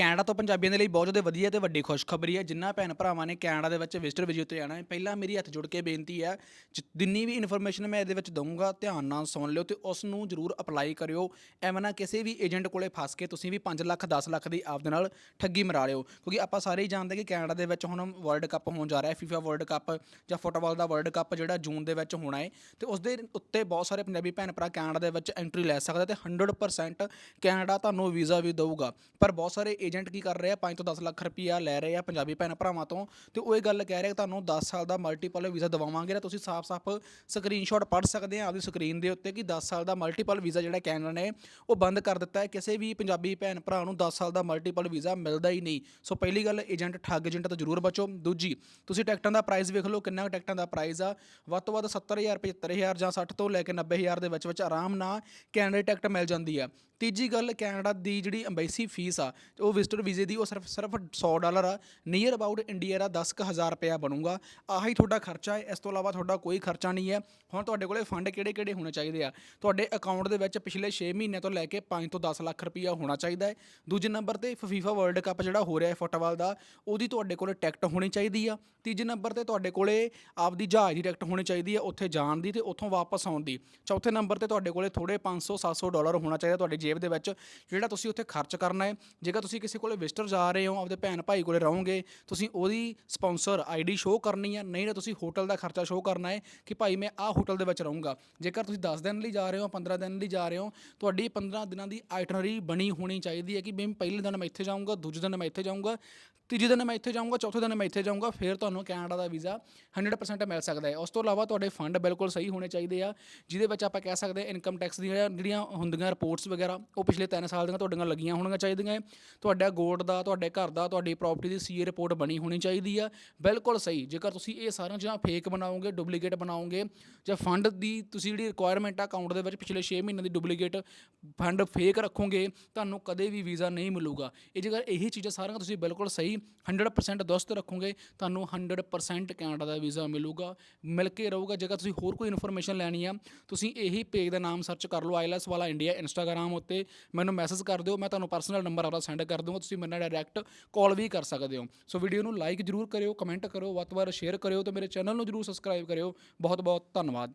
Canada ਤੋਂ ਪੰਜਾਬੀਆਂ ਦੇ ਲਈ ਬਹੁਤ ਜ਼ਿਆਦਾ ਵਧੀਆ ਤੇ ਵੱਡੀ ਖੁਸ਼ਖਬਰੀ ਹੈ। ਜਿਨ੍ਹਾਂ ਭੈਣ ਭਰਾਵਾਂ ਨੇ ਕੈਨੇਡਾ ਦੇ ਵਿੱਚ ਵਿਜ਼ਟਰ ਵੀਜ਼ੇ 'ਤੇ ਜਾਣਾ ਹੈ। ਪਹਿਲਾਂ ਮੇਰੀ ਹੱਥ ਜੋੜ ਕੇ ਬੇਨਤੀ ਹੈ, ਜ- ਜਿੰਨੀ ਵੀ ਇਨਫੋਰਮੇਸ਼ਨ ਮੈਂ ਇਹਦੇ ਵਿੱਚ ਦਊਂਗਾ, ਧਿਆਨ ਨਾਲ ਸੁਣ ਲਿਓ ਤੇ ਉਸ ਨੂੰ ਜ਼ਰੂਰ ਅਪਲਾਈ ਕਰਿਓ। ਐਵੇਂ ਨਾ ਕਿਸੇ ਵੀ ਏਜੰਟ ਕੋਲੇ ਫਸ ਕੇ ਤੁਸੀਂ ਵੀ 5 ਲੱਖ 10 ਲੱਖ ਦੀ ਆਪਦੇ ਨਾਲ ਠੱਗੀ ਮਰਾ ਲਿਓ। ਕਿਉਂਕਿ ਆਪਾਂ ਸਾਰੇ ਹੀ ਜਾਣਦੇ ਕਿ ਕੈਨੇਡਾ ਦੇ ਵਿੱਚ ਹੁਣ ਵਰਲਡ ਕੱਪ ਹੋਣ ਜਾ ਰਿਹਾ ਹੈ ਫੀਫਾ ਵਰਲਡ ਕੱਪ ਜਾਂ ਫੁੱਟਬਾਲ ਦਾ ਵਰਲਡ ਕੱਪ ਜਿਹੜਾ ਜੂਨ ਦੇ ਵਿੱਚ ਹੋਣਾ ਹੈ। ਤੇ ਉਸ ਦੇ ਉੱਤੇ ਬਹੁਤ ਸਾਰੇ ਪੰਜਾਬੀ ਭੈਣ ਭਰਾ ਕੈਨੇਡਾ ਦੇ ਵਿੱਚ ਐਂਟਰੀ ਲੈ ਸਕਦੇ ਤੇ 100% ਕੈਨੇਡਾ ਤੁਹਾਨੂੰ ਵੀਜ਼ਾ ਵੀ ਦਊਗਾ। ਪਰ ਬਹੁਤ ਸਾਰੇ ਏਜੰਟ ਕੀ ਕਰ ਰਹੇ ਆ 5 ਤੋਂ 10 ਲੱਖ ਰੁਪਈਆ ਲੈ ਰਹੇ ਆ ਪੰਜਾਬੀ ਭੈਣ ਭਰਾਵਾਂ ਤੋਂ ਤੇ ਉਹ ਇਹ ਗੱਲ ਕਹਿ ਰਹੇ ਕਿ ਤੁਹਾਨੂੰ 10 ਸਾਲ ਦਾ ਮਲਟੀਪਲ ਵੀਜ਼ਾ ਦਵਾਵਾਂਗੇ ਤਾਂ ਤੁਸੀਂ ਸਾਫ਼-ਸਾਫ਼ ਸਕਰੀਨਸ਼ਾਟ ਪੜ੍ਹ ਸਕਦੇ ਆ ਆਪਦੀ ਸਕਰੀਨ ਦੇ ਉੱਤੇ ਕਿ 10 ਸਾਲ ਦਾ ਮਲਟੀਪਲ ਵੀਜ਼ਾ ਜਿਹੜਾ ਕੈਨੇਡਾ ਨੇ, ਉਹ ਬੰਦ ਕਰ ਦਿੱਤਾ ਹੈ। ਕਿਸੇ ਵੀ ਪੰਜਾਬੀ ਭੈਣ ਭਰਾ ਨੂੰ 10 ਸਾਲ ਦਾ ਮਲਟੀਪਲ ਵੀਜ਼ਾ ਮਿਲਦਾ ਹੀ ਨਹੀਂ। ਸੋ ਪਹਿਲੀ ਗੱਲ ਏਜੰਟ ਠੱਗ ਏਜੰਟ ਤੋਂ ਜ਼ਰੂਰ ਬਚੋ। ਦੂਜੀ, ਤੁਸੀਂ ਟਿਕਟਾਂ ਦਾ ਪ੍ਰਾਈਸ ਵੇਖ ਲਓ, ਕਿੰਨਾ ਕੁ ਟਿਕਟਾਂ ਦਾ ਪ੍ਰਾਈਸ ਆ। ਵੱਧ ਤੋਂ ਵੱਧ 70000 75000 ਜਾਂ 60 ਤੋਂ ਲੈ ਕੇ 90000 ਦੇ ਵਿੱਚ ਵਿੱਚ ਆਰਾਮ ਨਾਲ ਕੈਨੇਡਾ ਟਿਕਟ ਮਿਲ ਜਾਂਦੀ ਆ। ਤੀਜੀ ਗੱਲ, ਕੈਨੇਡਾ ਦੀ ਜਿਹੜੀ ਅੰਬੈਸੀ ਫੀਸ ਆ, ਉਹ ਉਹ ਵਿਜ਼ਟਰ ਵੀਜ਼ੇ ਦੀ, ਉਹ ਸਿਰਫ ਸਿਰਫ 100 ਡਾਲਰ ਆ। ਨੀਅਰ ਅਬਾਊਟ ਇੰਡੀਆ ਦਾ 10000 ਰੁਪਇਆ ਬਣੂਗਾ। ਆਹੀ ਤੁਹਾਡਾ ਖਰਚਾ ਹੈ। ਇਸ ਤੋਂ ਇਲਾਵਾ ਤੁਹਾਡਾ ਕੋਈ ਖਰਚਾ ਨਹੀਂ ਹੈ। ਹੁਣ ਤੁਹਾਡੇ ਕੋਲੇ ਫੰਡ ਕਿਹੜੇ ਕਿਹੜੇ ਹੋਣੇ ਚਾਹੀਦੇ ਆ? ਤੁਹਾਡੇ ਅਕਾਊਂਟ ਦੇ ਵਿੱਚ ਪਿਛਲੇ 6 ਮਹੀਨਿਆਂ ਤੋਂ ਲੈ ਕੇ 5 ਤੋਂ 10 ਲੱਖ ਰੁਪਇਆ ਹੋਣਾ ਚਾਹੀਦਾ ਹੈ। ਦੂਜੇ ਨੰਬਰ ਤੇ ਫੀਫਾ ਵਰਲਡ ਕੱਪ ਜਿਹੜਾ ਹੋ ਰਿਹਾ ਹੈ ਫੁੱਟਬਾਲ ਦਾ, ਉਹਦੀ ਤੁਹਾਡੇ ਕੋਲੇ ਟਿਕਟ ਹੋਣੀ ਚਾਹੀਦੀ ਆ। ਤੀਜੇ ਨੰਬਰ ਤੇ ਤੁਹਾਡੇ ਕੋਲੇ ਆਪਦੀ ਜਹਾਜ਼ ਦੀ ਟਿਕਟ ਹੋਣੀ ਚਾਹੀਦੀ ਆ, ਉੱਥੇ ਜਾਣ ਦੀ ਤੇ ਉੱਥੋਂ ਵਾਪਸ ਆਉਣ ਦੀ। ਚੌਥੇ ਨੰਬਰ ਤੇ ਤੁਹਾਡੇ ਕੋਲੇ ਥੋੜੇ 500 700 ਡਾਲਰ ਹੋਣਾ ਚਾਹੀਦਾ ਤੁਹਾਡੀ ਜੇਬ ਦੇ ਵਿੱਚ, ਜਿਹੜਾ ਤੁਸੀਂ ਉੱਥੇ ਖਰਚ ਕਰਨਾ ਹੈ। ਜੇਕਰ ਤੁਸੀਂ ਕਿਸੇ ਕੋਲੇ ਵਿਜ਼ਟਰ ਜਾ ਰਹੇ ਹੋ, ਆਪਦੇ ਭੈਣ ਭਾਈ ਕੋਲੇ ਰਹੋਗੇ, ਤੁਸੀਂ ਉਹਦੀ ਸਪਾਂਸਰ ਆਈਡੀ ਸ਼ੋਅ ਕਰਨੀ ਹੈ ਨਹੀਂ ਤਾਂ ਤੁਸੀਂ ਹੋਟਲ ਦਾ ਖਰਚਾ ਸ਼ੋਅ ਕਰਨਾ ਹੈ ਕਿ ਭਾਈ ਮੈਂ ਆਹ ਹੋਟਲ ਦੇ ਵਿੱਚ ਰਹੂੰਗਾ ਜੇਕਰ ਤੁਸੀਂ 10 ਦਿਨ ਲਈ ਜਾ ਰਹੇ ਹੋ 15 ਦਿਨ ਲਈ ਜਾ ਰਹੇ ਹੋ, ਤੁਹਾਡੀ 15 ਦਿਨਾਂ ਦੀ ਆਈਟਨਰੀ ਬਣੀ ਹੋਣੀ ਚਾਹੀਦੀ ਹੈ ਕਿ ਵੀ ਪਹਿਲੇ ਦਿਨ ਮੈਂ ਇੱਥੇ ਜਾਊਂਗਾ, ਦੂਜੇ ਦਿਨ ਮੈਂ ਇੱਥੇ ਜਾਊਂਗਾ, ਤੀਜੇ ਦਿਨ ਮੈਂ ਇੱਥੇ ਜਾਊਂਗਾ, ਚੌਥੇ ਦਿਨ ਮੈਂ ਇੱਥੇ ਜਾਊਂਗਾ, ਫਿਰ ਤੁਹਾਨੂੰ ਕੈਨੇਡਾ ਦਾ ਵੀਜ਼ਾ 100% ਮਿਲ ਸਕਦਾ ਹੈ ਉਸ ਤੋਂ ਇਲਾਵਾ ਤੁਹਾਡੇ ਫੰਡ ਬਿਲਕੁਲ ਸਹੀ ਹੋਣੇ ਚਾਹੀਦੇ ਆ, ਜਿਹਦੇ ਵਿੱਚ ਆਪਾਂ ਕਹਿ ਸਕਦੇ ਇਨਕਮ ਟੈਕਸ ਦੀਆਂ ਜਿਹੜੀਆਂ ਹੁੰਦੀਆਂ ਰਿਪੋਰਟਸ ਵਗੈਰਾ, ਉਹ ਪਿਛਲੇ 3 ਸਾਲ ਦੀਆਂ ਤੁਹਾਡੀਆਂ ਲੱਗੀਆਂ ਹੋਣੀਆਂ ਚਾਹੀਦੀਆਂ ਹੈ। ਤੁਹਾਡਾ ਗੋਲਡ ਦਾ, ਤੁਹਾਡੇ ਘਰ ਦਾ, ਤੁਹਾਡੀ ਪ੍ਰਾਪਰਟੀ ਦੀ ਸੀਏ ਰਿਪੋਰਟ ਬਣੀ ਹੋਣੀ ਚਾਹੀਦੀ ਆ। ਬਿਲਕੁਲ ਸਹੀ, ਜੇਕਰ ਤੁਸੀਂ ਇਹ ਸਾਰੀਆਂ ਜਾਂ ਫੇਕ ਬਣਾਓਗੇ ਡੁਪਲੀਕੇਟ ਬਣਾਓਗੇ, ਜਾਂ ਫੰਡ ਦੀ ਤੁਸੀਂ ਜਿਹੜੀ ਰਿਕੁਆਇਰਮੈਂਟ ਆ ਅਕਾਊਂਟ ਦੇ ਵਿੱਚ ਪਿਛਲੇ 6 ਮਹੀਨੇ ਦੀ ਡੁਪਲੀਕੇਟ ਫੰਡ ਫੇਕ ਰੱਖੋਗੇ, ਤੁਹਾਨੂੰ ਕਦੇ ਵੀ ਵੀਜ਼ਾ ਨਹੀਂ ਮਿਲੂਗਾ। ਇਹ ਜੇਕਰ ਇਹੀ ਚੀਜ਼ਾਂ ਸਾਰੀਆਂ ਤੁਸੀਂ ਬਿਲਕੁਲ ਸਹੀ 100% ਦੁਸਤ ਰੱਖੋਗੇ, ਤੁਹਾਨੂੰ 100% ਕੈਨੇਡਾ ਦਾ ਵੀਜ਼ਾ ਮਿਲੂਗਾ, ਮਿਲ ਕੇ ਰਹੂਗਾ। ਜੇਕਰ ਤੁਸੀਂ ਹੋਰ ਕੋਈ ਇਨਫੋਰਮੇਸ਼ਨ ਲੈਣੀ ਆ, ਤੁਸੀਂ ਇਹੀ ਪੇਜ ਦਾ ਨਾਮ ਸਰਚ ਕਰ ਲਓ ਆਈਲੈਸ ਵਾਲਾ ਇੰਡੀਆ ਇੰਸਟਾਗ੍ਰam ਉੱਤੇ। ਮੈਨੂੰ ਮੈਸੇਜ ਕਰ ਦਿਓ, ਮੈਂ ਤੁਹਾਨੂੰ ਪਰਸਨਲ ਨੰਬਰ ਆਪਣਾ ਸੈਂਡ ਕਰ ਦੂੰਗਾ, ਤੁਸੀਂ ਮੇਰੇ ਨਾਲ ਡਾਇਰੈਕਟ ਕਾਲ ਵੀ ਕਰ ਸਕਦੇ ਹੋ। ਸੋ ਵੀਡੀਓ ਨੂੰ ਲਾਈਕ ਜਰੂਰ ਕਰਿਓ ਕਮੈਂਟ ਕਰਿਓ, ਵੱਧ ਤੋਂ ਵੱਧ ਸ਼ੇਅਰ ਕਰਿਓ ਤੇ ਮੇਰੇ ਚੈਨਲ ਨੂੰ ਜਰੂਰ ਸਬਸਕ੍ਰਾਈਬ ਕਰਿਓ। ਬਹੁਤ ਬਹੁਤ ਧੰਨਵਾਦ।